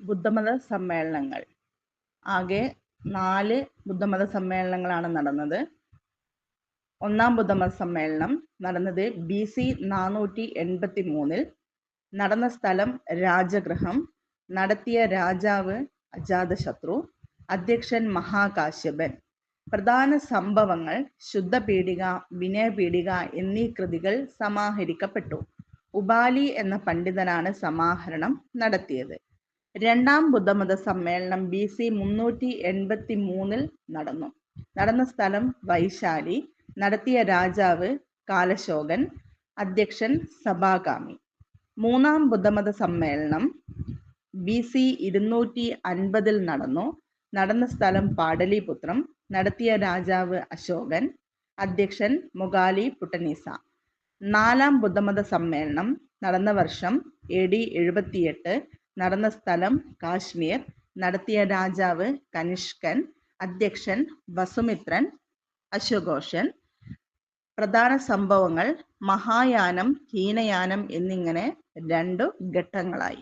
ബുദ്ധമത സമ്മേളനങ്ങൾ. ആകെ നാല് ബുദ്ധമത സമ്മേളനങ്ങളാണ് നടന്നത്. ഒന്നാം ബുദ്ധമത സമ്മേളനം നടന്നത് ബി സി നാനൂറ്റി എൺപത്തി മൂന്നിൽ നടന്ന സ്ഥലം രാജഗൃഹം. നടത്തിയ രാജാവ് അജാതശത്രു. അധ്യക്ഷൻ മഹാകാശ്യപൻ. പ്രധാന സംഭവങ്ങൾ ശുദ്ധപീഠിക വിനയപീഠിക എന്നീ കൃതികൾ സമാഹരിക്കപ്പെട്ടു. ഉബാലി എന്ന പണ്ഡിതനാണ് സമാഹരണം നടത്തിയത്. രണ്ടാം ബുദ്ധമത സമ്മേളനം ബി സി മുന്നൂറ്റി എൺപത്തി മൂന്നിൽ നടന്നു. നടന്ന സ്ഥലം വൈശാലി. നടത്തിയ രാജാവ് കാലശോകൻ. അധ്യക്ഷൻ സഭാകാമി മൂന്നാം ബുദ്ധമത സമ്മേളനം ബി സി ഇരുന്നൂറ്റി അൻപതിൽ നടന്നു. നടന്ന സ്ഥലം പാടലിപുത്രം. നടത്തിയ രാജാവ് അശോകൻ. അധ്യക്ഷൻ മുഗാലി പുട്ടനീസ. നാലാം ബുദ്ധമത സമ്മേളനം നടന്ന വർഷം എ ഡി എഴുപത്തിയെട്ട്. നടന്ന സ്ഥലം കാശ്മീർ. നടത്തിയ രാജാവ് കനിഷ്കൻ അധ്യക്ഷൻ വസുമിത്രൻ അശോഘോഷൻ പ്രധാന സംഭവങ്ങൾ മഹായാനം ഹീനയാനം എന്നിങ്ങനെ രണ്ടു ഘട്ടങ്ങളായി.